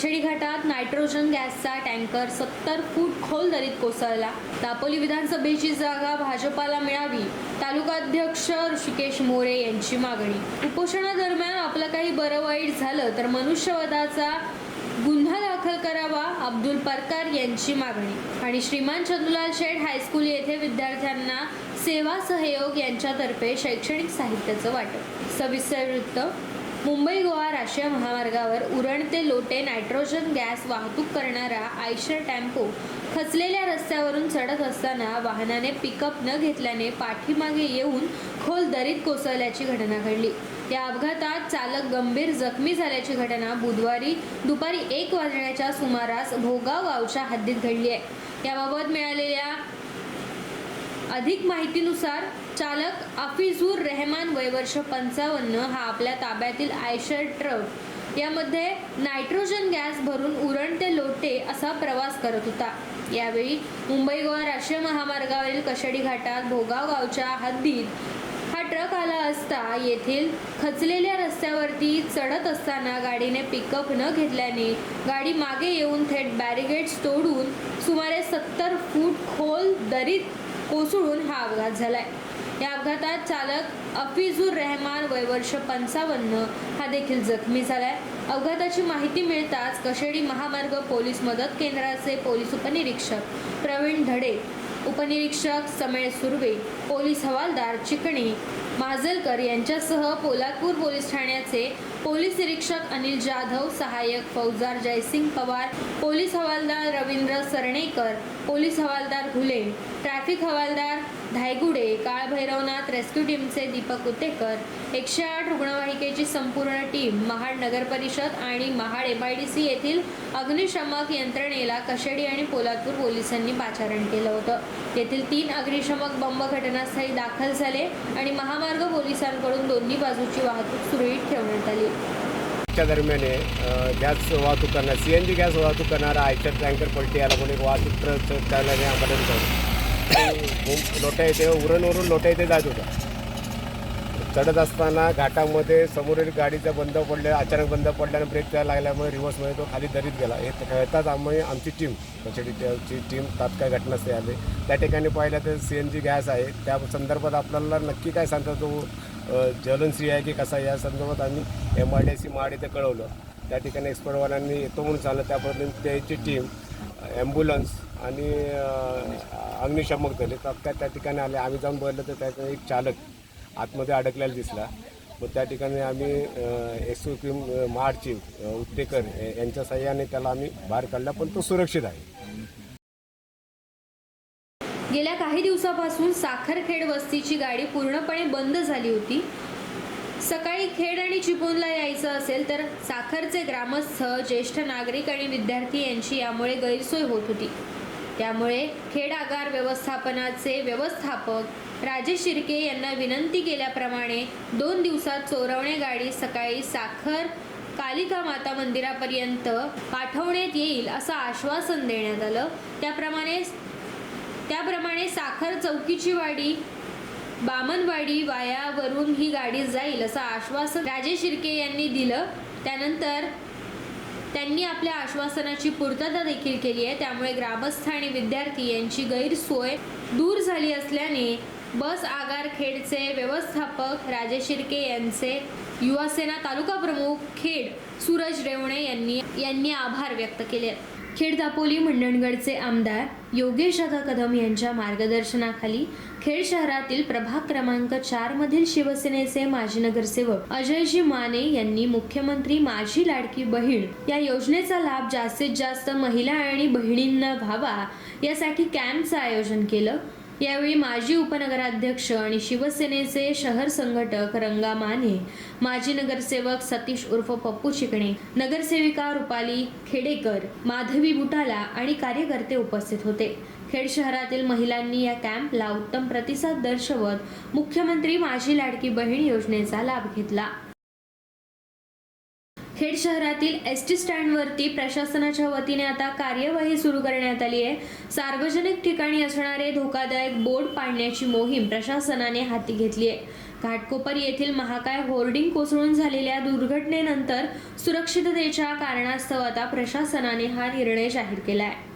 क्षेत्री घाटात नायट्रोजन गॅसचा टँकर सत्तर फूट खोल दरीत कोसळला. दापोली विधानसभेची जागा भाजपाला मिळावी तालुकाध्यक्ष ऋषिकेश मोरे यांची मागणी. उपोषणादरम्यान आपलं काही बरं वाईट झालं तर मनुष्यवधाचा गुन्हा दाखल करावा अब्दुल परकार यांची मागणी. आणि श्रीमान चंदुलाल शेठ हायस्कूल येथे विद्यार्थ्यांना सेवा सहयोग यांच्यातर्फे शैक्षणिक साहित्याचं वाटप. सविस्तर वृत्त मुंबई गोवा राष्ट्रीय महामार्गावर उरण ते लोटे नायट्रोजन गॅस वाहतूक करणारा आयशर टॅम्पो खचलेल्या रस्त्यावरून चढत असताना वाहनाने पिकअप न घेतल्याने पाठीमागे येऊन खोल दरीत कोसळल्याची घटना घडली. या अपघातात चालक गंभीर जखमी झाल्याची घटना बुधवारी दुपारी एक वाजण्याच्या सुमारास भोगाव गावच्या हद्दीत घडली आहे. याबाबत मिळालेल्या अधिक माहितीनुसार चालक अफिजूर रेहमान वयवर्ष पंचावन्न हा आपल्या ताब्यातील आयशर ट्रक. यामध्ये नायट्रोजन गॅस भरून उरण ते लोटे असा प्रवास करत होता. यावेळी मुंबई गोवा राष्ट्रीय महामार्गावरील कशडी घाटात भोगाव गावच्या हद्दीत हा ट्रक आला असता येथील खचलेल्या रस्त्यावरती चढत असताना गाडीने पिकअप न घेतल्याने गाडी मागे येऊन थेट बॅरिगेड्स तोडून सुमारे सत्तर फूट खोल दरीत कोसळून हा अपघात झालाय. या अपघातात चालक अफिजुर रहमान वयवर्ष पंचावन्न हा देखील जखमी झालाय. अपघाताची माहिती मिळताच कशेडी महामार्ग पोलीस मदत केंद्राचे पोलीस उपनिरीक्षक प्रवीण धडे उपनिरीक्षक समेळ सुर्वे पोलीस हवालदार चिकणी माजलकर यांच्यासह पोलादपूर पोलीस ठाण्याचे पोलीस निरीक्षक अनिल जाधव सहाय्यक फौजदार जयसिंग पवार पोलीस हवालदार रवींद्र सरणेकर पोलीस हवालदार घुले ट्रॅफिक हवालदार धायगुडे काळभैरवनाथ रेस्क्यू टीमचे दीपक उतेकर एकशे आठ रुग्णवाहिकेची संपूर्ण टीम महाड नगर परिषद आणि Mahad M I D C येथील अग्निशमक यंत्रणेला कशेडी आणि पोलादपूर पोलिसांनी पाचारण केलं होतं. तेथील तीन अग्निशमक बंब घटनास्थळी दाखल झाले आणि महामार्ग पोलिसांकडून दोन्ही बाजूची वाहतूक सुरळीत ठेवण्यात आली. च्या दरम्यान आहे, गॅस वाहतूक करणार सी एन जी गॅस वाहतूक करणारा आयशर टँकर पलटी याला कोणी वाहतूक ट्रक चालल्याने आम्हाला लोटा येथे उरणवरून लोटा येथे जात होता. चढत असताना घाटामध्ये समोरील गाडीचा बंद पडल्या अचानक बंद पडल्याने ब्रेक त्याला लागल्यामुळे रिव्हर्समध्ये तो खाली दरीत गेला. हे खेळताच आम्ही आमची टीम कचेडीची टीम तात्काळ घटनास्थळी आली. त्या ठिकाणी पाहिलं तर सी एन जी गॅस आहे. त्या संदर्भात आपल्याला नक्की काय सांगता तो अ, ज्वलनश्री आहे की कसा आहे या संदर्भात आम्ही M I D C Mahad इथे कळवलं. त्या ठिकाणी एक्सपर्टवाल्यांनी येतो म्हणून चाललं. त्यापर्यंत त्याची टीम ॲम्ब्युलन्स आणि अ, अग्निशमक दल तात्काळ त्या ठिकाणी आले. आम्ही जाऊन बघितलं तर त्याचा एक चालक आतमध्ये अडकलेला दिसला. मग त्या ठिकाणी आम्ही एस ओ पी महाडची उत्तेकर यांच्या सहाय्याने त्याला आम्ही बाहेर काढला. पण तो सुरक्षित आहे. गेल्या काही दिवसापासून साखरखेड वस्तीची गाडी पूर्णपणे बंद झाली होती. सकाळी खेड आणि चिपळूणला यायचं असेल तर साखरचे ग्रामस्थ ज्येष्ठ नागरिक आणि विद्यार्थी यांची यामुळे गैरसोय होत होती. त्यामुळे खेड आगार व्यवस्थापनाचे व्यवस्थापक राजेश शिर्के यांना विनंती केल्याप्रमाणे दोन दिवसात चोरवणे गाडी सकाळी साखर कालिका माता मंदिरापर्यंत पाठवण्यात येईल असं आश्वासन देण्यात आलं. त्याप्रमाणे त्याप्रमाणे साखर चौकीची वाडी बामनवाडी वायावरून ही गाडी जाईल असं आश्वासन राजे शिर्के यांनी दिलं त्यानंतर त्यांनी आपल्या आश्वासनाची पूर्तता देखील केली आहे त्यामुळे ग्रामस्थ आणि विद्यार्थी यांची गैरसोय दूर झाली असल्याने बस आगार खेडचे व्यवस्थापक राजे शिर्के यांचे युवासेना तालुका प्रमुख खेड सूरज रेवणे यांनी यांनी आभार व्यक्त केले आहेत. खेड दापोली मंडणगडचे आमदार योगेश अगा कदम यांच्या मार्गदर्शनाखाली खेड शहरातील प्रभाग क्रमांक चार मधील शिवसेनेचे माजी नगरसेवक अजयजी माने यांनी मुख्यमंत्री माझी लाडकी बहीण या योजनेचा लाभ जास्तीत जास्त महिला आणि बहिणींना व्हावा यासाठी कॅम्पचं आयोजन केलं. यावेळी माजी उपनगराध्यक्ष आणि शिवसेनेचे शहर संघटक रंगा माने माजी नगरसेवक सतीश उर्फ पप्पू चिकणे नगरसेविका रुपाली खेडेकर माधवी बुटाला आणि कार्यकर्ते उपस्थित होते. खेड शहरातील महिलांनी या कॅम्पला उत्तम प्रतिसाद दर्शवत मुख्यमंत्री माझी लाडकी बहीण योजनेचा लाभ घेतला. खेड शहरातील एस टी स्टँडवरती प्रशासनाच्या वतीने आता कार्यवाही सुरू करण्यात आली आहे. सार्वजनिक ठिकाणी असणारे धोकादायक बोर्ड पाडण्याची मोहीम प्रशासनाने हाती घेतली आहे. घाटकोपर येथील महाकाय होर्डिंग कोसळून झालेल्या दुर्घटनेनंतर सुरक्षिततेच्या कारणास्तव आता प्रशासनाने हा निर्णय जाहीर केला आहे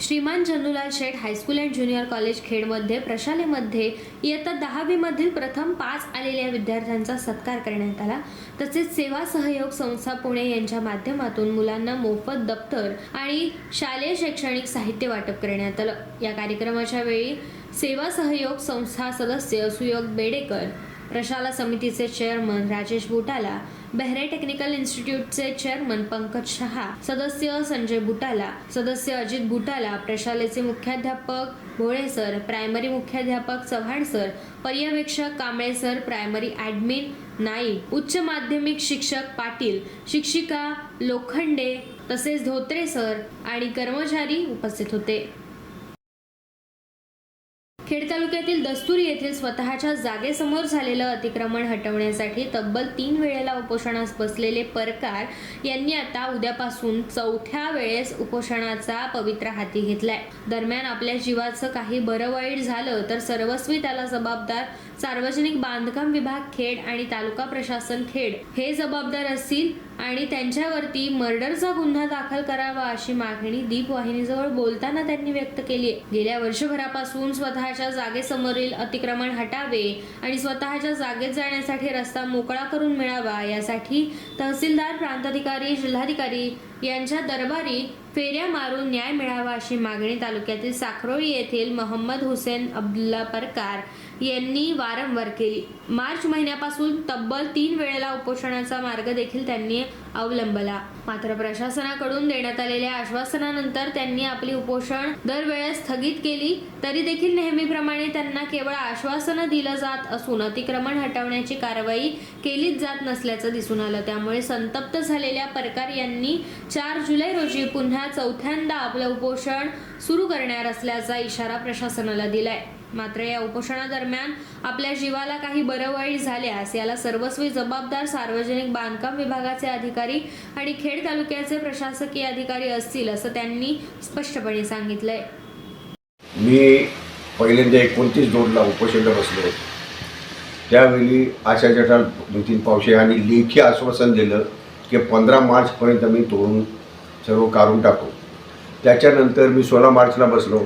Shriman Chandulal Sheth high school and junior college खेडमध्ये प्रशालेमध्ये इयत्ता दहावीमधील प्रथम पाच आलेल्या विद्यार्थ्यांचा सत्कार करण्यात आला. तसेच सेवा सहयोग संस्था पुणे यांच्या माध्यमातून मुलांना मोफत दप्तर आणि शालेय शैक्षणिक साहित्य वाटप करण्यात आलं. या कार्यक्रमाच्या वेळी सेवा सहयोग संस्था सदस्य सुयोग बेडेकर प्रशाला समितीचे चेअरमन राजेश बुटाला बेहरे टेक्निकल इन्स्टिट्यूटचे चेअरमन पंकज शहा सदस्य संजय बुटाला सदस्य अजित बुटाला प्रशालेचे मुख्याध्यापक भोळे सर प्रायमरी मुख्याध्यापक चव्हाण सर पर्यवेक्षक Kamble sir primary admin Naik उच्च माध्यमिक शिक्षक पाटील शिक्षिका लोखंडे तसेच धोत्रे सर आणि कर्मचारी उपस्थित होते. खेड तालुक्यातील दस्तुरी येथील स्वतःच्या जागेसमोर झालेलं अतिक्रमण हटवण्यासाठी तब्बल तीन वेळेला उपोषणास बसलेले परकार यांनी आता उद्यापासून चौथ्या वेळेस उपोषणाचा पवित्र हाती घेतलाय. दरम्यान आपल्या जीवाचं काही बरं वाईट झालं तर सर्वस्वी त्याला जबाबदार सार्वजनिक बांधकाम विभाग खेड आणि तालुका प्रशासन खेड हे जबाबदार असतील आणि त्यांच्यावरती मर्डरचा गुन्हा दाखल करावा अशी मागणी दीप वाहिनीजवळ बोलताना त्यांनी व्यक्त केली आहे. गेल्या वर्षभरापासून स्वतःच्या जागेसमोरील अतिक्रमण हटावे आणि स्वतःच्या जागेत जाण्यासाठी रस्ता मोकळा करून मिळावा यासाठी तहसीलदार प्रांताधिकारी जिल्हाधिकारी यांच्या दरबारी फेऱ्या मारून न्याय मिळावा अशी मागणी तालुक्यातील साखरोळी येथील मोहम्मद हुसेन अब्दुल्ला परकार यांनी वारंवार केली. मार्च महिन्यापासून तब्बल तीन वेळेला उपोषणाचा मार्ग देखील त्यांनी अवलंबला. मात्र प्रशासनाकडून देण्यात आलेल्या आश्वासनानंतर त्यांनी आपली उपोषण दरवेळेस स्थगित केली. तरी देखील नेहमीप्रमाणे त्यांना केवळ आश्वासनं दिलं जात असून अतिक्रमण हटवण्याची कारवाई केलीच जात नसल्याचं दिसून आलं. त्यामुळे संतप्त झालेल्या परकार यांनी चार जुलै रोजी पुन्हा चौथ्यांदा आपलं उपोषण सुरू करणार असल्याचा इशारा प्रशासनाला दिलाय. मात्र या उपोषणादरम्यान आपल्या जीवाला काही बरं वाईट झाल्यास याला सर्वस्वी जबाबदार सार्वजनिक बांधकाम विभागाचे अधिकारी आणि खेड तालुक्याचे प्रशासकीय अधिकारी असतील असं त्यांनी स्पष्टपणे सांगितलंय. मी पहिल्यांदा एकोणतीस जोडला उपोषणला बसलो होतो. त्यावेळी आशा जटाल नितीन पावशे यांनी लेखी आश्वासन दिलं की पंधरा मार्चपर्यंत मी तोडून सर्व काढून टाकू. त्याच्यानंतर मी सोळा मार्चला बसलो.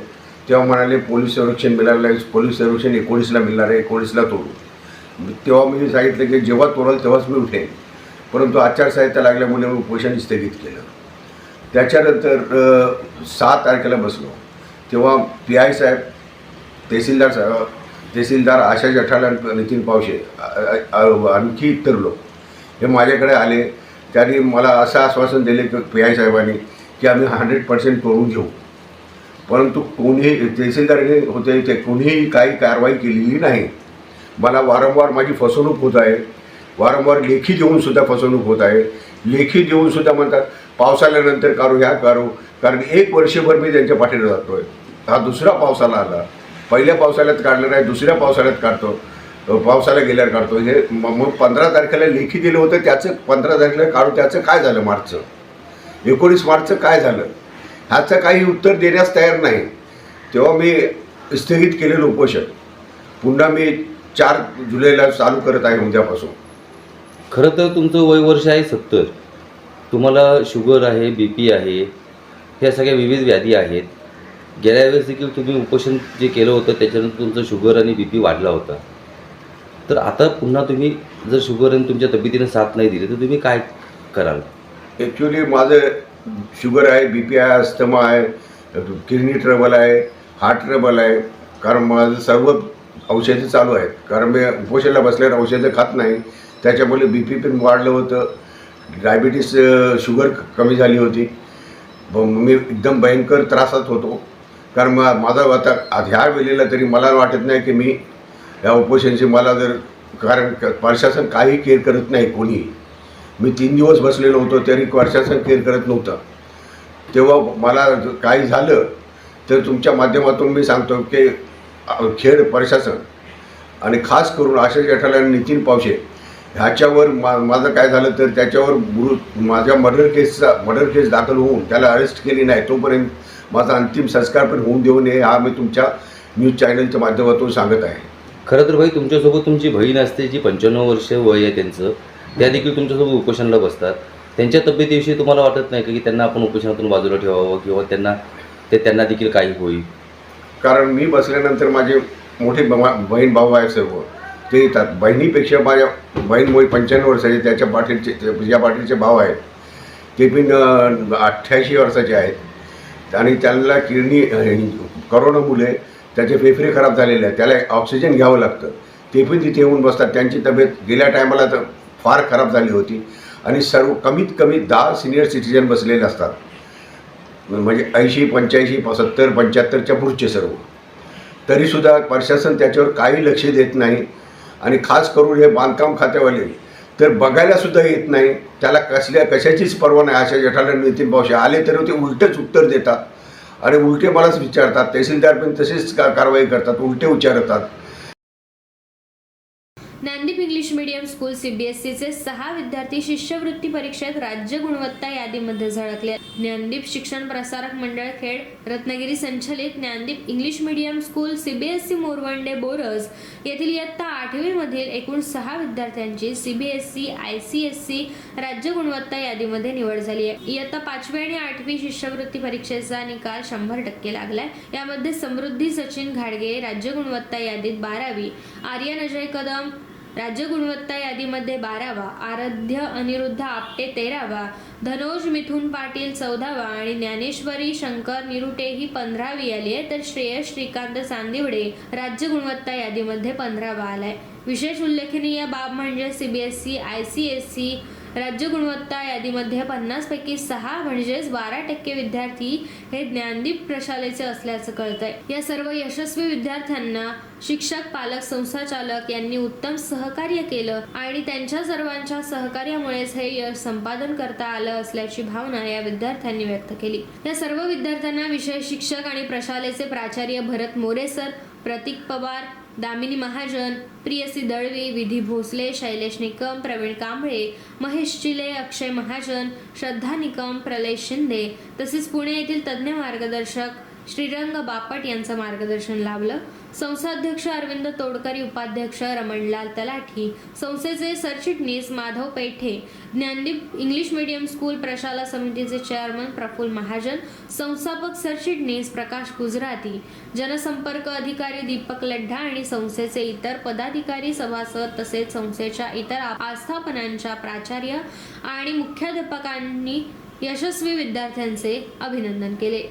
तेव्हा म्हणाले पोलीस संरक्षण मिळालं आहे पोलीस संरक्षण एकोणीसला मिळणार आहे एकोणीसला तोडू. तेव्हा मी सांगितलं की जेव्हा तोडाल तेव्हाच मी उठेन. परंतु आचारसंहिता लागल्यामुळे मी उपोषण स्थगित केलं. त्याच्यानंतर सात सहा तारखेला बसलो. तेव्हा पी आय साहेब तहसीलदार साहेब तहसीलदार आशा जठाल नितीन पावशे आणखी इतर लोक हे माझ्याकडे आले. त्यांनी मला असं आश्वासन दिले की पी आय साहेबांनी की आम्ही हंड्रेड पर्सेंट तोडून घेऊ. परंतु कोणीही तहसीलदारने होते ते कोणीही काही कारवाई केलेली नाही. मला वारंवार माझी फसवणूक होत आहे. वारंवार लेखी देऊनसुद्धा फसवणूक होत आहे. लेखी देऊन सुद्धा म्हणतात पावसाळ्यानंतर काढू ह्या काढू. कारण एक वर्षभर मी त्यांच्या पाठीला जातो आहे हा दुसरा पावसाला आला. पहिल्या पावसाळ्यात काढलं नाही दुसऱ्या पावसाळ्यात काढतो. पावसाला गेल्यावर काढतो. हे मग पंधरा तारखेला लेखी दिलं होतं त्याचं पंधरा तारखेला काढू त्याचं काय झालं मार्चचं? एकोणीस मार्चचं काय झालं? ह्याचं काही उत्तर देण्यास तयार नाही. तेव्हा मी स्थगित केलेलं उपोषण. पुन्हा मी चार जुलैला चालू करत आहे उद्यापासून. खरं तर तुमचं वय वर्ष आहे सत्तर. तुम्हाला शुगर आहे बी पी आहे ह्या सगळ्या विविध व्याधी आहेत. गेल्या वेळेस देखील तुम्ही उपोषण जे केलं होतं त्याच्यानंतर तुमचं शुगर आणि बी पी वाढला होता. तर आता पुन्हा तुम्ही जर शुगर आणि तुमच्या तब्येतीने साथ नाही दिली तर तुम्ही काय कराल? ॲक्च्युली माझं शुगर आहे बी पी आहे अस्थमा आहे किडनी ट्रबल आहे हार्ट ट्रबल आहे. कारण माझं सर्व औषधं चालू आहेत. कारण मी उपोषणाला बसल्यावर औषधं खात नाही. त्याच्यामुळे बी पी पण वाढलं होतं. डायबिटीस शुगर कमी झाली होती. मी एकदम भयंकर त्रासात होतो. कारण मा माझा आता आज ह्या वेळेला तरी मला वाटत नाही की मी या उपोषणची मला जर कारण प्रशासन काही केअर करत नाही कोणीही. मी तीन दिवस बसलेलो होतो तरी प्रशासन केअर करत नव्हतं. तेव्हा मला काही झालं तर तुमच्या माध्यमातून मी सांगतो की खेळ खेड प्रशासन आणि खास करून आशिष जेठाला आणि नितीन पावशे ह्याच्यावर मा माझं काय झालं तर त्याच्यावर मृ माझ्या मर्डर केसचा मर्डर केस दाखल होऊन त्याला अरेस्ट केली नाही. तोपर्यंत माझा अंतिम संस्कार पण होऊन देऊ नये हा मी तुमच्या न्यूज चॅनलच्या माध्यमातून सांगत आहे. खरं तर भाई तुमच्यासोबत तुमची बहीण असते जी पंच्याण्णव वर्ष वय आहे त्यांचं. त्या देखील तुमच्यासोबत उपोषणाला बसतात. त्यांच्या तब्येतीविषयी तुम्हाला वाटत नाही का की त्यांना आपण उपोषणातून बाजूला ठेवावं किंवा त्यांना ते त्यांना देखील काही होईल? कारण मी बसल्यानंतर माझे मोठे बहीण भाऊ आहे सर्व. ते येतात. बहिणीपेक्षा माझ्या बहीण मोठी पंच्याण्णव वर्षाचे त्याच्या पाटीलचे ज्या पाटीलचे भाव आहेत ते पण अठ्ठ्याऐंशी वर्षाचे आहेत. आणि त्यांना किडनी करोना करोनामुळे त्याचे फेफरे खराब झालेले आहेत. त्याला ऑक्सिजन घ्यावं लागतं. ते पण तिथे येऊन बसतात. त्यांची तब्येत गेल्या टायमाला तर फार खराब झाली होती. आणि सर्व कमीत कमी दहा सिनियर सिटीजन बसलेले असतात. म्हणजे ऐंशी पंच्याऐंशी सत्तर पंच्याहत्तरच्या पुढचे सर्व. तरीसुद्धा प्रशासन त्याच्यावर काही लक्ष देत नाही. आणि खास करून हे बांधकाम खात्यावाले तर बघायलासुद्धा येत नाही. त्याला कसल्या कशाचीच पर्वा नाही. अशा जठाला नितीन पावशे आले तरी ते उलटंच उत्तर देतात. आणि उलटे मलाच विचारतात तहसीलदार पण तसेच का कारवाई करतात उलटे विचारतात ज्ञानदीप इंग्लिश मीडियम स्कूल सीबीएसईचे सहा विद्यार्थी शिष्यवृत्ती परीक्षेत राज्य गुणवत्ता यादीमध्ये झळकले. ज्ञानदीप शिक्षण प्रसारक मंडळ खेड रत्नागिरी संचलित Dnyandeep English medium school CBSE Morvande Boras येथील इयत्ता आठवीमधील एकूण सहा विद्यार्थ्यांची CBSE I C S C राज्य गुणवत्ता यादीमध्ये निवड झाली आहे. इयत्ता पाचवी आणि आठवी शिष्यवृत्ती परीक्षेचा निकाल शंभर टक्के लागलाय. यामध्ये समृद्धी सचिन घाडगे राज्य गुणवत्ता यादीत बारावी आर्यन अजय कदम राज्य गुणवत्ता यादीमध्ये बारावा आराध्य अनिरुद्ध आपटे तेरावा धनोज मिथुन पाटील चौदावा आणि ज्ञानेश्वरी शंकर निरुटे ही पंधरावी आली आहे. तर श्रेयस श्रीकांत चांदिवडे राज्य गुणवत्ता यादीमध्ये पंधरावा आलाय. विशेष उल्लेखनीय बाब म्हणजे CBSE I C S C राज्य गुणवत्ता यादीमध्ये पन्नास पैकी सहा म्हणजेच बारा टक्के विद्यार्थी हे ज्ञानदीप प्रशालेचे असल्याचं कळतंय. या सर्व यशस्वी विद्यार्थ्यांना शिक्षक पालक संस्थाचालक यांनी उत्तम सहकार्य केलं आणि त्यांच्या सर्वांच्या सहकार्यामुळेच हे यश संपादन करता आलं असल्याची भावना या विद्यार्थ्यांनी व्यक्त केली. या सर्व विद्यार्थ्यांना विषय शिक्षक आणि प्रशालेचे प्राचार्य भरत मोरे सर प्रतीक पवार दामिनी महाजन प्रियसी दळवी विधी भोसले शैलेश निकम प्रवीण कांबळे महेश चिले अक्षय महाजन श्रद्धा निकम प्रलय शिंदे तसेच पुणे येथील तज्ज्ञ मार्गदर्शक श्रीरंग बापट यांचं मार्गदर्शन लाभलं. संस्थाध्यक्ष अरविंद तोडकरी उपाध्यक्ष रमणलाल तलाठी संस्थेचे सरचिटणीस Madhav Pethe Dnyandeep English medium school प्रशाला समितीचे चेअरमन प्रफुल्ल महाजन संस्थापक सरचिटणीस प्रकाश गुजराती जनसंपर्क अधिकारी दीपक लड्ढा आणि संस्थेचे इतर पदाधिकारी सभासद तसेच संस्थेच्या इतर आस्थापनांच्या प्राचार्य आणि मुख्याध्यापकांनी यशस्वी विद्यार्थ्यांचे अभिनंदन केले.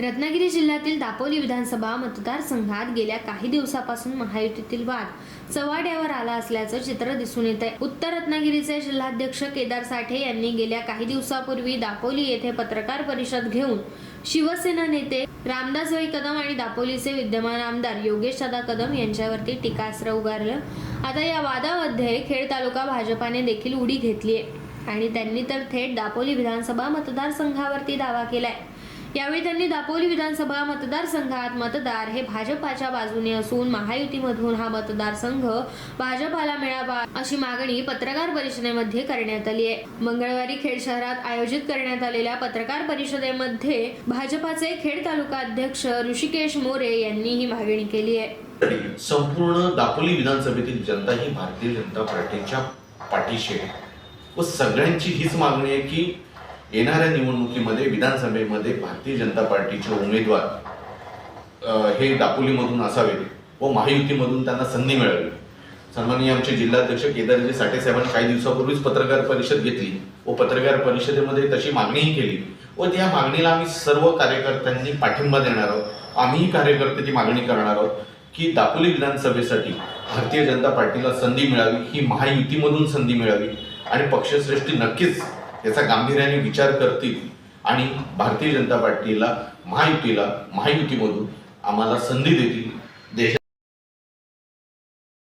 रत्नागिरी जिल्ह्यातील दापोली विधानसभा मतदारसंघात गेल्या काही दिवसापासून महायुतीतील वाद चव्हाट्यावर आला असल्याचं चित्र दिसून येत आहे उत्तर रत्नागिरीचे जिल्हाध्यक्ष केदार साठे यांनी गेल्या काही दिवसापूर्वी दापोली येथे पत्रकार परिषद घेऊन शिवसेना नेते रामदास भाई कदम आणि दापोलीचे विद्यमान आमदार योगेश दादा कदम यांच्यावरती टीकास्त्र उगारलं. आता या वादामध्ये खेड तालुका भाजपाने देखील उडी घेतली आहे आणि त्यांनी तर थेट दापोली विधानसभा मतदारसंघावरती दावा केलाय. यावेळी त्यांनी दापोली विधानसभा मतदारसंघात मतदार हे भाजपाच्या बाजूने असून महायुतीमधून हा मतदारसंघ भाजपाला मिळावा अशी मागणी पत्रकार परिषदेमध्ये करण्यात आली आहे. मंगळवारी खेड शहरात आयोजित करण्यात आलेल्या पत्रकार परिषदेमध्ये भाजपाचे खेड तालुका अध्यक्ष ऋषिकेश मोरे यांनी ही मागणी केली आहे. संपूर्ण दापोली विधानसभेतील जनता ही भारतीय जनता पार्टीच्या पाठीशी आहे. व सगळ्यांची हीच मागणी आहे की येणाऱ्या निवडणुकीमध्ये विधानसभेमध्ये भारतीय जनता पार्टीचे उमेदवार हे दापोलीमधून असावेत व महायुतीमधून त्यांना संधी मिळावी. सन्माननीय आमचे जिल्हाध्यक्ष केदारजी साठे साहेबांनी काही दिवसापूर्वीच पत्रकार परिषद घेतली व पत्रकार परिषदेमध्ये तशी मागणीही केली व त्या मागणीला आम्ही सर्व कार्यकर्त्यांनी पाठिंबा देणार आहोत. आम्हीही कार्यकर्ते ती मागणी करणार आहोत की दापोली विधानसभेसाठी भारतीय जनता पार्टीला संधी मिळावी ही महायुतीमधून संधी मिळावी आणि पक्षश्रेष्ठी नक्कीच याचा गांभीर्याने विचार करतील. आणि भारतीय जनता पार्टीला महायुतीला महायुतीमधून आम्हाला संधी देतील.